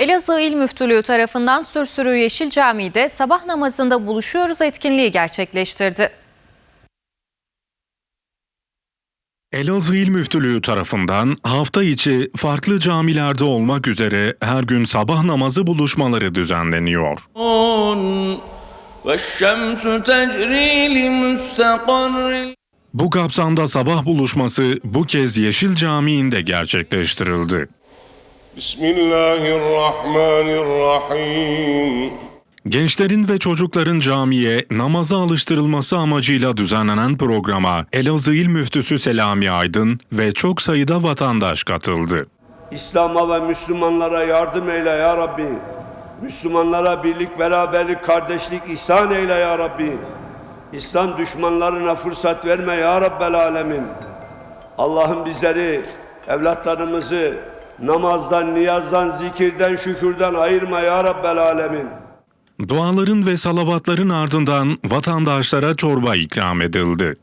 Elazığ İl Müftülüğü tarafından Sürsürü Yeşil Camii'de sabah namazında buluşuyoruz etkinliği gerçekleştirdi. Elazığ İl Müftülüğü tarafından hafta içi farklı camilerde olmak üzere her gün sabah namazı buluşmaları düzenleniyor. Bu kapsamda sabah buluşması bu kez Yeşil Camii'nde gerçekleştirildi. بسم الله الرحمن الرحيم Gençlerin ve çocukların camiye namaza alıştırılması amacıyla düzenlenen programa Elazığ İl Müftüsü Selami Aydın ve çok sayıda vatandaş katıldı. İslam'a ve Müslümanlara yardım eyle ya Rabbi. Müslümanlara birlik, beraberlik, kardeşlik ihsan eyle ya Rabbi. İslam düşmanlarına fırsat verme ya Rabbel Alemin. Allah'ım bizleri, evlatlarımızı namazdan, niyazdan, zikirden, şükürden ayırma ya Rabbel Alemin. Duaların ve salavatların ardından vatandaşlara çorba ikram edildi.